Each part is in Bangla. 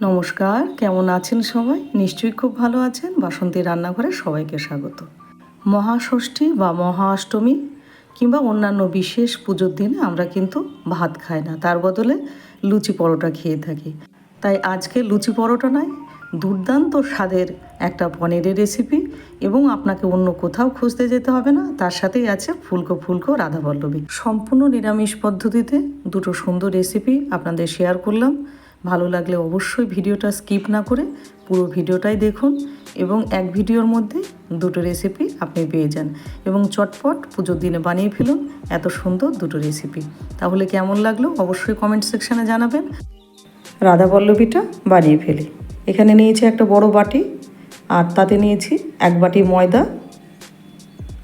নমস্কার, কেমন আছেন সবাই? নিশ্চয়ই খুব ভালো আছেন। বাসন্তী রান্নাঘরে সবাইকে স্বাগত। মহাষষ্ঠী বা মহাষ্টমী কিংবা অন্যান্য বিশেষ পুজোর দিনে আমরা কিন্তু ভাত খাই না। তার বদলে লুচি পরোটা খেয়ে থাকি। তাই আজকে লুচি পরোটা নয়, দুর্দান্ত স্বাদের একটা পনিরের রেসিপি এবং আপনাকে অন্য কোথাও খুঁজতে যেতে হবে না। তার সাথেই আছে ফুলকো ফুলকো রাধাবল্লভী। সম্পূর্ণ নিরামিষ পদ্ধতিতে দুটো সুন্দর রেসিপি আপনাদের শেয়ার করলাম। ভালো লাগলে অবশ্যই ভিডিওটা স্কিপ না করে পুরো ভিডিওটাই দেখুন এবং এক ভিডিওর মধ্যে দুটো রেসিপি আপনি পেয়ে যান এবং চটপট পুজোর দিনে বানিয়ে ফেলুন এত সুন্দর দুটো রেসিপি তাহলে কেমন লাগল অবশ্যই কমেন্ট সেকশানে জানাবেন। রাধা পল্লবীটা বানিয়ে ফেলি। এখানে নিয়েছি একটা বড় বাটি আর তাতে নিয়েছি এক বাটি ময়দা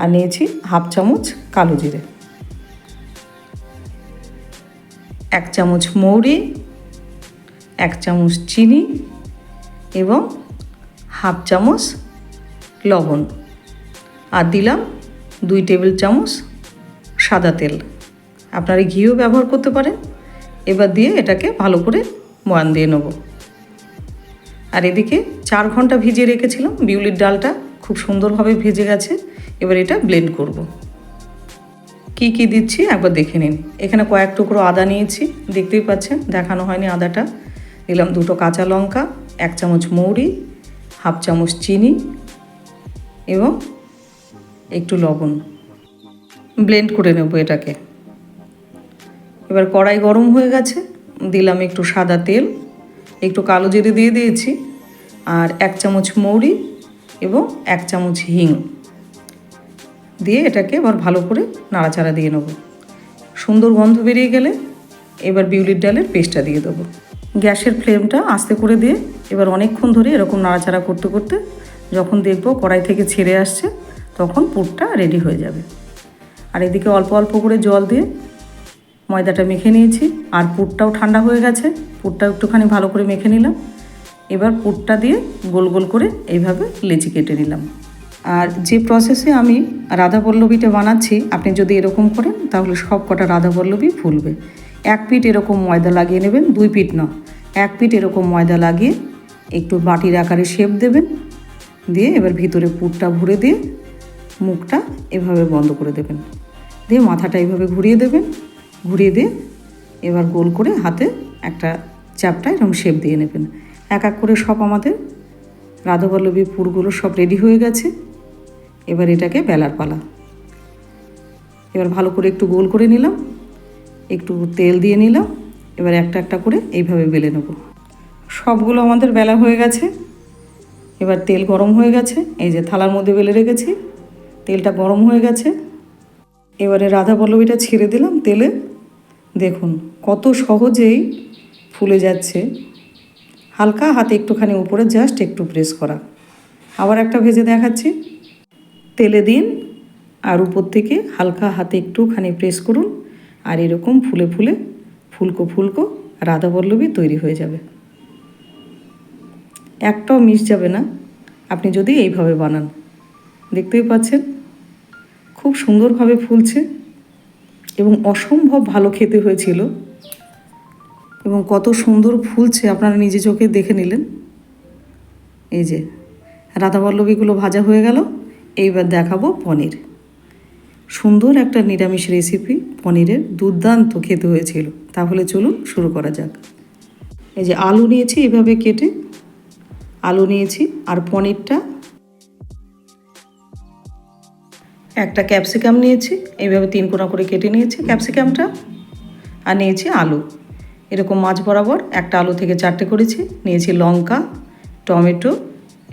আর নিয়েছি হাফ চামচ কালো জিরে। এক চামচ মৌরি এক চামচ চিনি এবং হাফ চামচ লবণ। আর দিলাম দুই টেবিল চামচ সাদা তেল। আপনারা ঘিও ব্যবহার করতে পারেন। এবার দিয়ে এটাকে ভালো করে ময়ান দিয়ে নেব। আর এদিকে চার ঘণ্টা ভিজিয়ে রেখেছিলাম। বিউলির ডালটা খুব সুন্দরভাবে ভেজে গেছে। এবার এটা ব্লেন্ড করব। কি কি দিচ্ছি একবার দেখে নিন। এখানে কয়েক টুকরো আদা নিয়েছি। দেখতেই পাচ্ছেন, দেখানো হয়নি আদাটা। দিলাম দুটো কাঁচা লঙ্কা, এক চামচ মৌরি, হাফ চামচ চিনি এবং একটু লবণ। ব্লেন্ড করে নেব এটাকে। এবার কড়াই গরম হয়ে গেছে, দিলাম একটু সাদা তেল, একটু কালো জিরে দিয়ে দিয়েছি, আর এক চামচ মৌরি এবং এক চামচ হিং দিয়ে এটাকে এবার ভালো করে নাড়াচাড়া দিয়ে নেব। সুন্দর গন্ধ বেরিয়ে গেলে এবার বিউলির ডালের পেস্টটা দিয়ে দেবো। গ্যাসের ফ্লেমটা আস্তে করে দিয়ে এবার অনেকক্ষণ ধরে এরকম নাড়াচাড়া করতে করতে যখন দেখব কড়াই থেকে ছেড়ে আসছে, তখন পুরটা রেডি হয়ে যাবে। আর এদিকে অল্প অল্প করে জল দিয়ে ময়দাটা মেখে নিয়েছি। আর পুরটাও ঠান্ডা হয়ে গেছে, পুরটা একটুখানি ভালো করে মেখে নিলাম। এবার পুরটা দিয়ে গোল গোল করে এইভাবে লেচি কেটে নিলাম। আর যে প্রসেসে আমি রাধা পল্লবীটা বানাচ্ছি, আপনি যদি এরকম করেন, তাহলে সব কটা রাধা পল্লবী ফুলবে। এক পিঠ এরকম ময়দা লাগিয়ে নেবেন, দুই পিঠ না। এক পিঠ এরকম ময়দা লাগিয়ে একটু বাটির আকারে শেপ দেবেন, দিয়ে এবার ভিতরে পুরটা ভরে দিয়ে মুখটা এভাবে বন্ধ করে দেবেন। দিয়ে মাথাটা এইভাবে ঘুরিয়ে দেবেন, ঘুরিয়ে দিয়ে এবার গোল করে হাতে একটা চাপটা এরকম শেপ দিয়ে নেবেন। এক এক করে সব আমাদের রাধাবল্লভী পুরগুলো সব রেডি হয়ে গেছে। এবার এটাকে বেলার পালা। এবার ভালো করে একটু গোল করে নিলাম। একটু তেল দিয়ে নিলাম, এবার একটা একটা করে এইভাবে বেলে নেব। সবগুলো আমাদের বেলা হয়ে গেছে, এবার তেল গরম হয়ে গেছে, এই যে থালার মধ্যে বেলে রেখেছি, তেলটা গরম হয়ে গেছে। এবারে রাধা পল্লবীটা ছেড়ে দিলাম তেলে। দেখুন কত সহজেই ফুলে যাচ্ছে। হালকা হাতে একটুখানি উপরে জাস্ট একটু প্রেস করা। আবার একটা ভেজে দেখাচ্ছি। তেলে দিন আর উপর থেকে হালকা হাতে একটুখানি প্রেস করুন। আর এরকম ফুলে ফুলে ফুলকো ফুলকো রাধাবল্লভী তৈরি হয়ে যাবে। একটাও মিস যাবে না। আপনি যদি এইভাবে বানান, দেখতেই পাচ্ছেন খুব সুন্দরভাবে ফুলছে এবং অসম্ভব ভালো খেতে হয়েছিল এবং কত সুন্দর ফুলছে আপনারা নিজে চোখে দেখে নিলেন। এই যে রাধাবল্লভীগুলো ভাজা হয়ে গেল, এইবার দেখাবো পনির। সুন্দর একটা নিরামিষ রেসিপি পনিরের দুর্দান্ত খেতে হয়েছিল। তাহলে চলুন শুরু করা যাক। এই যে আলু নিয়েছি এভাবে কেটে, আলু নিয়েছি আর পনিরটা। একটা ক্যাপসিকাম নিয়েছি এইভাবে তিন কোনা করে কেটে নিয়েছি ক্যাপসিকামটা আর নিয়েছি আলু। এরকম মাছ বরাবর একটা আলু থেকে চারটে করেছি। নিয়েছি লঙ্কা, টমেটো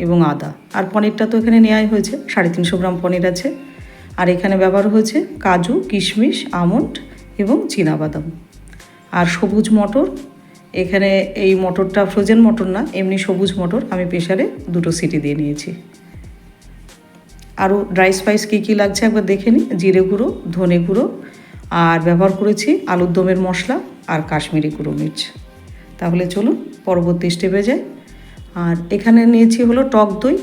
এবং আদা। আর পনিরটা তো এখানে নেওয়াই হয়েছে, সাড়ে তিনশো গ্রাম পনির আছে। আর এখানে ব্যবহার হয়েছে কাজু, কিশমিশ, আমন্ড এবং বাদাম আর সবুজ মটর, এখানে এই মটরটা ফ্রোজেন মটর না, এমনি সবুজ মটর আমি প্রেশারে দুটো সিটি দিয়ে নিয়েছি। আরও ড্রাই স্পাইস কী কী লাগছে একবার দেখে নিই। জিরে গুঁড়ো, ধনে গুঁড়ো, আর ব্যবহার করেছি আলুর দমের মশলা আর কাশ্মীরি গুঁড়ো মির্চ। তাহলে চলুন পরবর্তী স্টেপে যাই। আর এখানে নিয়েছি হলো টক দই,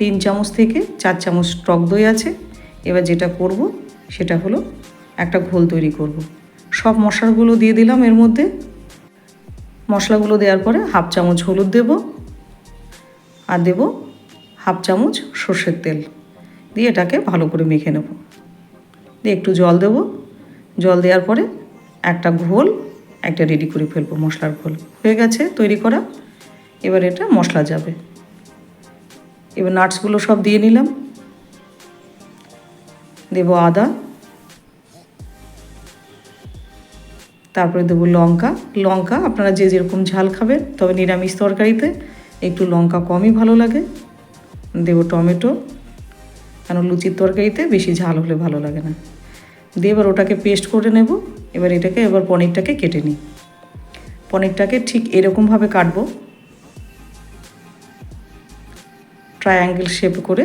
তিন চামচ থেকে চার চামচ টক দই আছে। এবার যেটা করব, সেটা হলো একটা ঘোল তৈরি করব। সব মশলাগুলো দিয়ে দিলাম এর মধ্যে। মশলাগুলো দেওয়ার পরে হাফ চামচ হলুদ দেব আর দেব হাফ চামচ সর্ষের তেল। দিয়ে এটাকে ভালো করে মেখে নেব। দিয়ে একটু জল দেব। জল দেওয়ার পরে একটা ঘোল, একটা রেডি করে ফেলব মশলার ঘোল। হয়ে গেছে তৈরি করা। এবার এটা মশলা যাবে। এবার নাটসগুলো সব দিয়ে নিলাম। দেব আদা, তারপরে দেবো লঙ্কা। লঙ্কা আপনারা যে যেরকম ঝাল খাবেন, তবে নিরামিষ তরকারিতে একটু লঙ্কা কমই ভালো লাগে। দেবো টমেটো, কেন লুচির তরকারিতে বেশি ঝাল হলে ভালো লাগে না। দিয়ে এবার ওটাকে পেস্ট করে নেব, এবার এটাকে, এবার পনিরটাকে কেটে নিই। পনিরটাকে ঠিক এরকমভাবে কাটবো। ট্রায়াঙ্গেল শেপ করে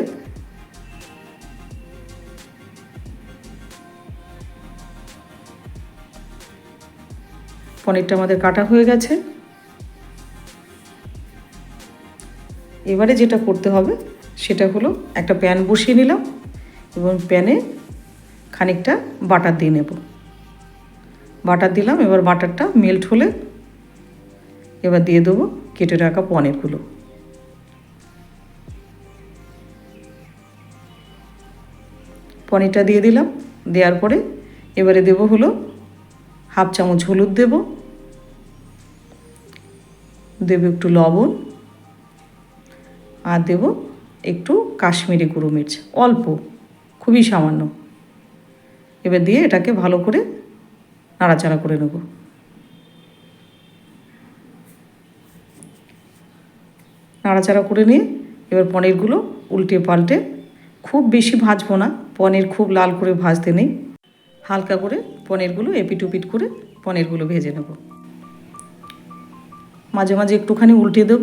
পনিরটা আমাদের কাটা হয়ে গেছে। এবারে যেটা করতে হবে, সেটা হলো একটা প্যান বসিয়ে নিলাম এবং প্যানে খানিকটা বাটার দিয়ে নেব। বাটার দিলাম, এবার বাটারটা মেল্ট হলে এবার দিয়ে দেবো কেটে রাখা পনিরগুলো। পনিরটা দিয়ে দিলাম, দেওয়ার পরে এবারে দেবো হলো হাফ চামচ হলুদ দেব। দেব একটু লবণ আর দেব একটু কাশ্মীরি গুঁড়ো মির্চ, অল্প, খুবই সামান্য। এবার দিয়ে এটাকে ভালো করে নাড়াচাড়া করে নেব। নাড়াচাড়া করে নিয়ে এবার পনিরগুলো উল্টে পাল্টে, খুব বেশি ভাজবো না, পনির খুব লাল করে ভাজতে নেই। হালকা করে পনিরগুলো এপিট উপিট করে পনিরগুলো ভেজে নেব। মাঝে মাঝে একটুখানি উল্টে দেব,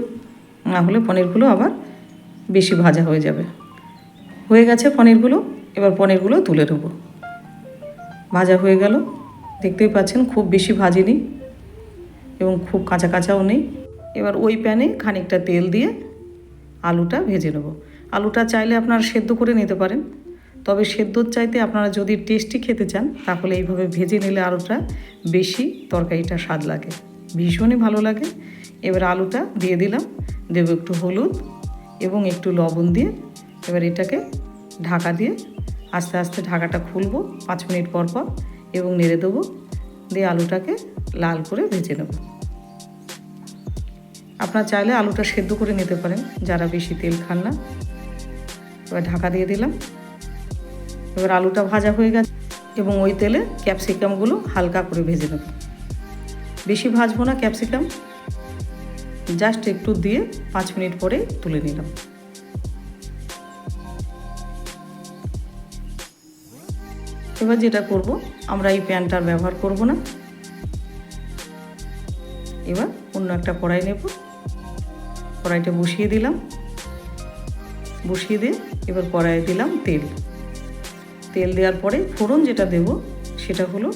না হলে পনিরগুলো আবার বেশি ভাজা হয়ে যাবে। হয়ে গেছে পনিরগুলো, এবার পনিরগুলো তুলে নেব। ভাজা হয়ে গেল। দেখতেই পাচ্ছেন খুব বেশি ভাজিনি এবং খুব কাঁচা কাঁচাও নেই। এবার ওই প্যানে খানিকটা তেল দিয়ে আলুটা ভেজে নেব। আলুটা চাইলে আপনারা সেদ্ধ করে নিতে পারেন, তবে সেদ্ধর চাইতে আপনারা যদি টেস্টি খেতে চান, তাহলে এইভাবে ভেজে নিলে আলুটা বেশি তরকারিটা স্বাদ লাগে। ভীষণই ভালো লাগে। এবার আলুটা দিয়ে দিলাম। দেবো একটু হলুদ এবং একটু লবণ দিয়ে এবার এটাকে ঢাকা দিয়ে আস্তে আস্তে ঢাকাটা খুলবো পাঁচ মিনিট পর পর এবং নেড়ে দেবো। দিয়ে আলুটাকে লাল করে ভেজে নেব। আপনারা চাইলে আলুটা সেদ্ধ করে নিতে পারেন, যারা বেশি তেল খান না। এবার ঢাকা দিয়ে দিলাম। এবার আলুটা ভাজা হয়ে গেছে এবং ওই তেলে ক্যাপসিকামগুলো হালকা করে ভেজে নেব। বেশি ভাজবো না ক্যাপসিকাম। জাস্ট একটু দিয়ে পাঁচ মিনিট পরে তুলে নিলাম। এবার যেটা করব, আমরা এই প্যানটার ব্যবহার করব না। এবার অন্য একটা কড়াই নেব। কড়াইটা বসিয়ে দিলাম। বসিয়ে দিয়ে এবার কড়াইয়ে দিলাম তেল। তেল দেওয়ার পরে ফোড়ন যেটা দেব, সেটা হলো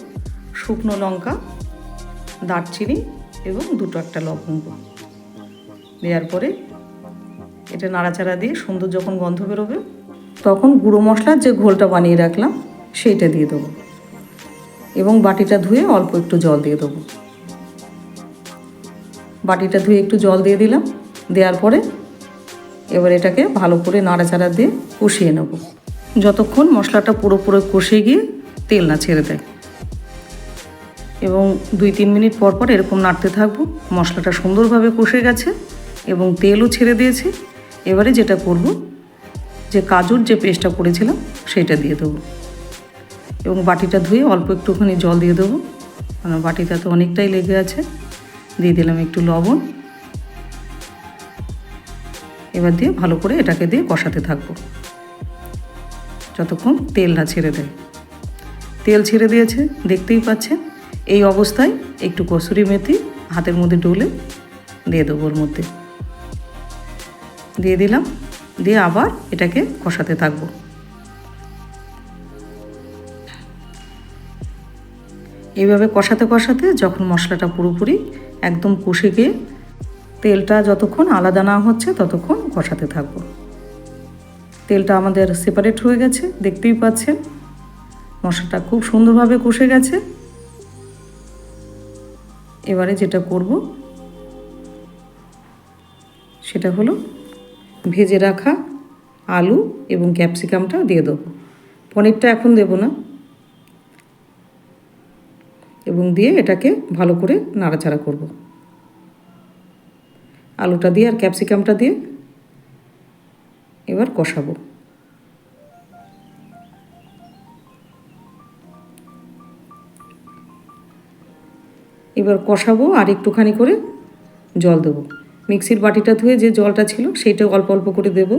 শুকনো লঙ্কা, দারচিনি এবং দুটো একটা লবঙ্গ। দেওয়ার পরে এটা নাড়াচাড়া দিয়ে সুন্দর যখন গন্ধ বেরোবে, তখন গুঁড়ো মশলার যে ঘোলটা বানিয়ে রাখলাম, সেইটা দিয়ে দেবো। এবং বাটিটা ধুয়ে অল্প একটু জল দিয়ে দেবো। বাটিটা ধুয়ে একটু জল দিয়ে দিলাম, দেওয়ার পরে এবার এটাকে ভালো করে নাড়াচাড়া দিয়ে কষিয়ে নেব। যতক্ষণ মশলাটা পুরোপুরো কষে গিয়ে তেল না ছেড়ে দেয়। এবং দুই তিন মিনিট পর পর এরকম নাড়তে থাকব, মশলাটা সুন্দরভাবে কষে গেছে। এবং তেলও ছেড়ে দিয়েছে। এবারে যেটা করব, যে কাজুর যে পেস্টটা করেছিলাম, সেটা দিয়ে দেবো। এবং বাটিটা ধুয়ে অল্প একটুখানি জল দিয়ে দেবো। কারণ বাটিটা তো অনেকটাই লেগে আছে। দিয়ে দিলাম একটু লবণ। এবার দিয়ে ভালো করে এটাকে দিয়ে কষাতে থাকব। যতক্ষণ তেল না ছেড়ে দেয়। তেল ছেড়ে দিয়েছে, দেখতেই পাচ্ছেন? এই অবস্থায় একটু কসুরি মেথি হাতের মধ্যে ডলে দিয়ে দেবো ওর মধ্যে। দিয়ে দিলাম, দিয়ে আবার এটাকে কষাতে থাকব। এইভাবে কষাতে কষাতে যখন মশলাটা পুরোপুরি একদম কষে গিয়ে তেলটা যতক্ষণ আলাদা না হচ্ছে ততক্ষণ কষাতে থাকব। তেলটা আমাদের সেপারেট হয়ে গেছে, দেখতেই পাচ্ছেন। মশলাটা খুব সুন্দরভাবে কষে গেছে। এবারে যেটা করব, সেটা হলো ভেজে রাখা আলু এবং ক্যাপসিকামটা দিয়ে দেবো। পনিরটা এখন দেবো না। এবং দিয়ে এটাকে ভালো করে নাড়াচাড়া করব। আলুটা দিয়ে আর ক্যাপসিকামটা দিয়ে এবার কষাবো। এবার কষাবো আর একটুখানি করে জল দেবো। মিক্সির বাটিটা ধুয়ে যে জলটা ছিল সেইটা অল্প অল্প করে দেব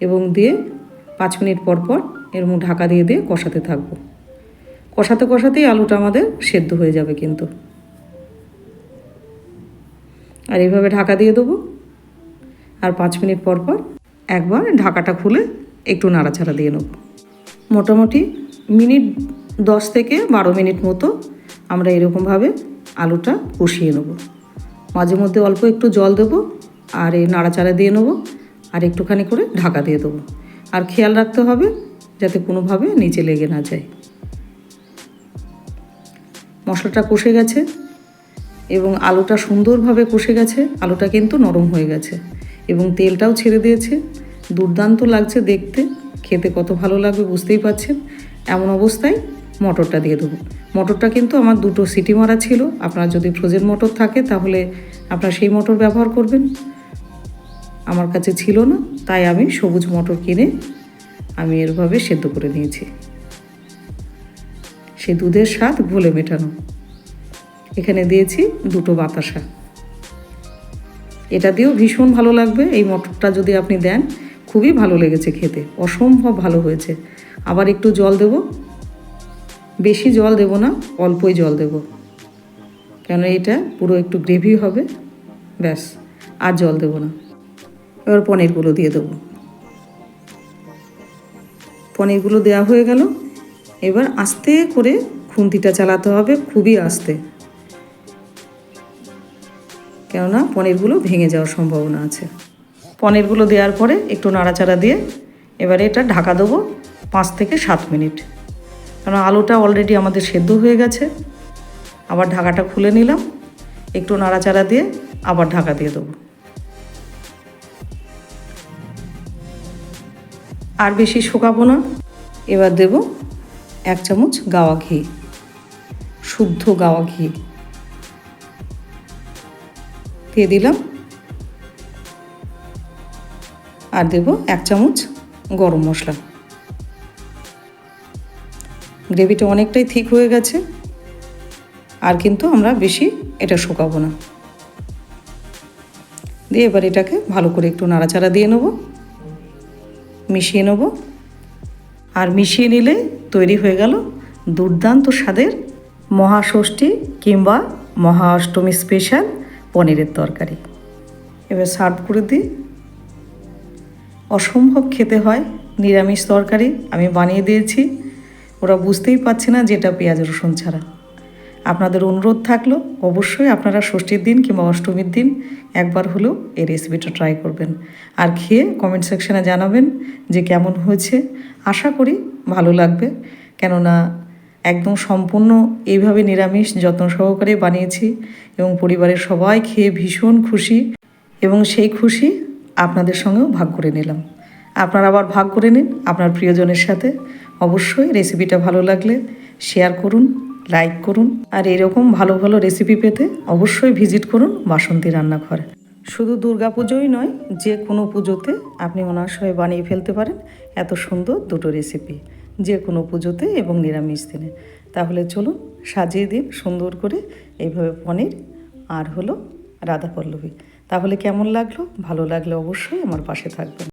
এবং দিয়ে পাঁচ মিনিট পর পর এর মুখ ঢাকা দিয়ে দিয়ে কষাতে থাকব। কষাতে কষাতেই আলুটা আমাদের সেদ্ধ হয়ে যাবে কিন্তু। আর এইভাবে ঢাকা দিয়ে দেবো। আর পাঁচ মিনিট পর পর একবার ঢাকাটা খুলে একটু নাড়াচাড়া দিয়ে নেব। মোটামুটি মিনিট দশ থেকে বারো মিনিট মতো আমরা এরকমভাবে আলুটা কষিয়ে নেব। মাঝে মধ্যে অল্প একটু জল দেবো আর এই নাড়াচাড়া দিয়ে নেব আর একটুখানি করে ঢাকা দিয়ে দেবো। আর খেয়াল রাখতে হবে যাতে কোনোভাবে নিচে লেগে না যায়। মশলাটা কষে গেছে এবং আলুটা সুন্দরভাবে কষে গেছে। আলুটা কিন্তু নরম হয়ে গেছে এবং তেলটাও ছেড়ে দিয়েছে। দুর্দান্ত লাগছে দেখতে। খেতে কত ভালো লাগবে বুঝতেই পারছেন। এমন অবস্থায় মটরটা দিয়ে দেবো। মটরটা কিন্তু আমার দুটো সিটি মারা ছিল। আপনার যদি ফ্রোজেন মটর থাকে, তাহলে আপনার সেই মটর ব্যবহার করবেন। আমার কাছে ছিল না, তাই আমি সবুজ মটর কিনে আমি এরভাবে সেদ্ধ করে নিয়েছি। সে দুধের স্বাদ ঘোলে মেটানো। এখানে দিয়েছি দুটো বাতাসা। এটা দিয়েও ভীষণ ভালো লাগবে। এই মটরটা যদি আপনি দেন, খুবই ভালো লেগেছে খেতে। অসম্ভব ভালো হয়েছে। আবার একটু জল দেব। বেশি জল দেব না, অল্পই জল দেব। কেন এটা পুরো একটু গ্রেভি হবে, ব্যাস, আর জল দেব না। এবার পনিরগুলো দিয়ে দেবো। পনিরগুলো দেওয়া হয়ে গেল। এবার আস্তে করে খুন্তিটা চালাতে হবে, খুবই আস্তে। কেননা পনিরগুলো ভেঙে যাওয়ার সম্ভাবনা আছে। পনিরগুলো দেওয়ার পরে একটু নাড়াচাড়া দিয়ে এবারে এটা ঢাকা দেবো পাঁচ থেকে সাত মিনিট। কারণ আলুটা অলরেডি আমাদের সেদ্ধ হয়ে গেছে। আবার ঢাকাটা খুলে নিলাম। একটু নাড়াচাড়া দিয়ে আবার ঢাকা দিয়ে দেবো। আর বেশি শুকাবো না। এবার দেব এক চামচ গাওয়া ঘি, শুদ্ধ গাওয়া ঘি। দিয়ে দিলাম। আর দেব এক চামচ গরম মশলা। গ্রেভিটা অনেকটাই ঠিক হয়ে গেছে। আর কিন্তু আমরা বেশি এটা শুকাবো না। দিয়ে এবার এটাকে ভালো করে একটু নাড়াচাড়া দিয়ে নেব। মিশিয়ে নেব। আর মিশিয়ে নিলে তৈরি হয়ে গেল দুর্দান্ত স্বাদের মহাষষ্ঠী কিংবা মহা অষ্টমী স্পেশাল পনিরের তরকারি। এবার সার্ভ করে দিই। অসম্ভব খেতে হয় নিরামিষ তরকারি, আমি বানিয়ে দিয়েছি। ওরা বুঝতেই পারছে না যেটা পেঁয়াজ, রসুন ছাড়া। আপনাদের অনুরোধ থাকল, অবশ্যই আপনারা ষষ্ঠীর দিন কিংবা অষ্টমীর দিন একবার হলেও এই রেসিপিটা ট্রাই করবেন। আর খেয়ে কমেন্ট সেকশানে জানাবেন যে কেমন হয়েছে। আশা করি ভালো লাগবে। কেননা একদম সম্পূর্ণ এইভাবে নিরামিষ যত্ন সহকারে বানিয়েছি এবং পরিবারের সবাই খেয়ে ভীষণ খুশি এবং সেই খুশি আপনাদের সঙ্গেও ভাগ করে নিলাম। আপনারা আবার ভাগ করে নিন আপনার প্রিয়জনের সাথে। অবশ্যই রেসিপিটা ভালো লাগলে শেয়ার করুন লাইক করুন, আর এরকম ভালো ভালো রেসিপি পেতে অবশ্যই ভিজিট করুন বাসন্তী রান্নাঘর। শুধু দুর্গা পুজোই নয়, যে কোনো পুজোতে আপনি অনায়াসে বানিয়ে ফেলতে পারেন এত সুন্দর দুটো রেসিপি যে কোনো পুজোতে এবং নিরামিষ দিনে। তাহলে চলুন সাজিয়ে দিন সুন্দর করে এইভাবে পনির আর হলো রাধা পল্লবী তাহলে কেমন লাগল? ভালো লাগলে অবশ্যই আমার পাশে থাকবেন।